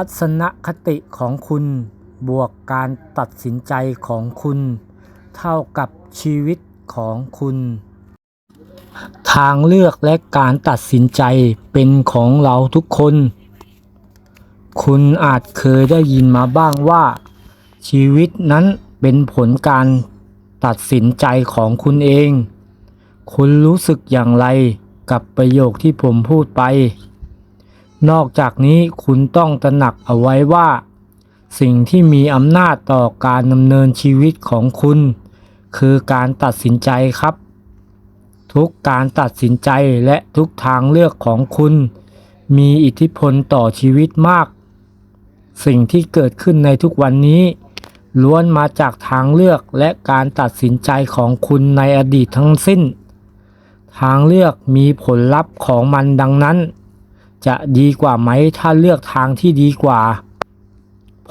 ทัศนคติของคุณบวกการตัดสินใจของคุณ เท่ากับชีวิตของคุณ ทางเลือกและการตัดสินใจเป็นของเราทุกคน คุณอาจเคยได้ยินมาบ้างว่า ชีวิตนั้นเป็นผลการตัดสินใจของคุณเอง คุณรู้สึกอย่างไรกับประโยคที่ผมพูดไป นอกจากนี้คุณต้องตระหนักเอาไว้ว่า สิ่งที่มีอำนาจต่อการดำเนินชีวิตของคุณ คือการตัดสินใจครับ ทุกการตัดสินใจและทุกทางเลือกของคุณ มีอิทธิพลต่อชีวิตมาก สิ่งที่เกิดขึ้นในทุกวันนี้ ล้วนมาจากทางเลือกและการตัดสินใจของคุณในอดีตทั้งสิ้น ทางเลือกมีผลลัพธ์ของมันดังนั้น จะดีกว่าไหมถ้าเลือกทางที่ดีกว่า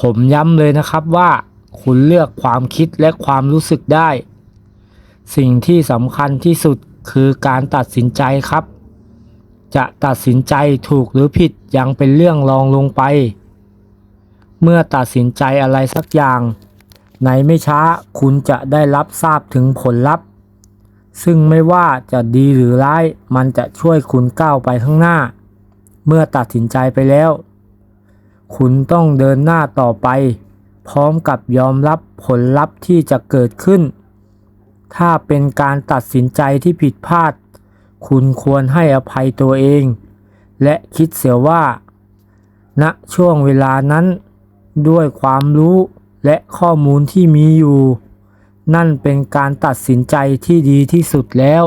ผมย้ำเลยนะครับว่าคุณเลือกความคิดและความรู้สึกได้ สิ่งที่สำคัญที่สุดคือการตัดสินใจครับ จะตัดสินใจถูกหรือผิดยังเป็นเรื่องรองลงไป เมื่อตัดสินใจอะไรสักอย่าง ในไม่ช้าคุณจะได้รับทราบถึงผลลัพธ์ ซึ่งไม่ว่าจะดีหรือร้าย มันจะช่วยคุณก้าวไปข้างหน้า เมื่อตัดสินใจไปแล้ว คุณต้องเดินหน้าต่อไป พร้อมกับยอมรับผลลัพธ์ที่จะเกิดขึ้น ถ้าเป็นการตัดสินใจที่ผิดพลาด คุณควรให้อภัยตัวเอง และคิดเสียว่าณช่วงเวลานั้น ด้วยความรู้และข้อมูลที่มีอยู่ นั่นเป็นการตัดสินใจที่ดีที่สุดแล้ว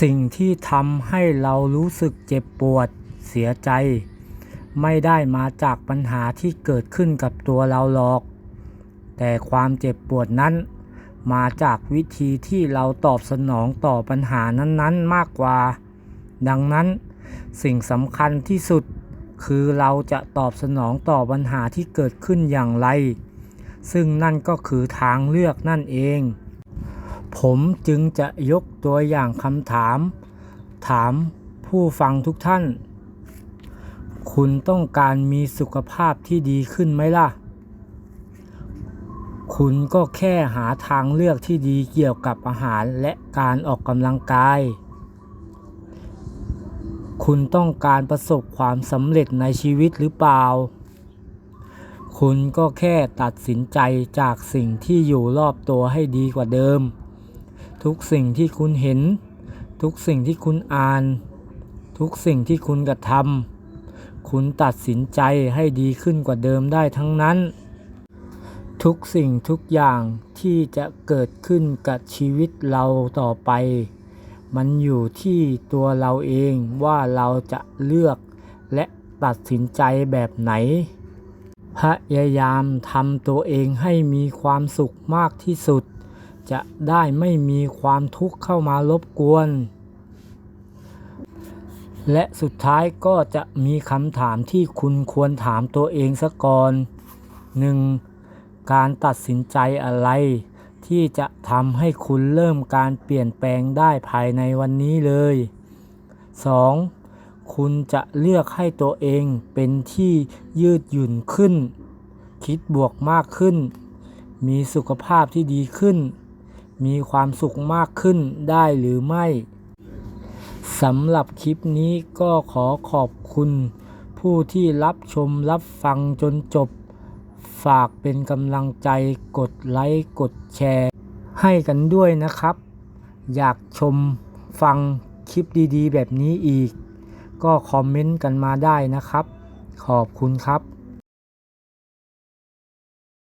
สิ่งที่ทำให้เรารู้สึกเจ็บปวดเสียใจ ไม่ได้มาจากปัญหาที่เกิดขึ้นกับตัวเราหรอก แต่ความเจ็บปวดนั้น มาจากวิธีที่เราตอบสนองต่อปัญหานั้นๆ มากกว่า ดังนั้น สิ่งสำคัญที่สุดคือเราจะตอบสนองต่อปัญหาที่เกิดขึ้นอย่างไร ซึ่งนั่นก็คือทางเลือกนั่นเอง ผมจึงจะยกตัวอย่างคำถาม ถามผู้ฟังทุกท่าน คุณต้องการมีสุขภาพที่ดีขึ้นไหมล่ะ คุณก็แค่หาทางเลือกที่ดีเกี่ยวกับอาหารและการออกกำลังกาย คุณต้องการประสบความสำเร็จในชีวิตหรือเปล่า คุณก็แค่ตัดสินใจจากสิ่งที่อยู่รอบตัวให้ดีกว่าเดิม ทุกสิ่งที่คุณเห็น ทุกสิ่งที่คุณอ่าน ทุกสิ่งที่คุณกระทำคุณตัดสินใจให้ดีขึ้นกว่าเดิมได้ทั้งนั้น ทุกสิ่งทุกอย่างที่จะเกิดขึ้นกับชีวิตเราต่อไป มันอยู่ที่ตัวเราเองว่าเราจะเลือกและตัดสินใจแบบไหน พยายามทำตัวเองให้มีความสุขมากที่สุด จะได้ไม่มีความทุกข์เข้ามารบกวน และสุดท้ายก็จะมีคำถามที่คุณควรถามตัวเองซะก่อน 1. การตัดสินใจอะไร ที่จะทำให้คุณเริ่มการเปลี่ยนแปลงได้ภายในวันนี้เลย 2. คุณจะเลือกให้ตัวเองเป็นที่ยืดหยุ่นขึ้น คิดบวกมากขึ้นมีสุขภาพที่ดีขึ้น มีความสุขมากขึ้นได้หรือไม่สำหรับคลิปนี้ก็ขอขอบคุณ ผู้ที่รับชมรับฟังจนจบ ฝากเป็นกำลังใจกดไลค์กดแชร์ ให้กันด้วยนะครับ อยากชมฟังคลิปดีๆ แบบนี้อีก ก็คอมเมนต์กันมาได้นะครับ ขอบคุณครับ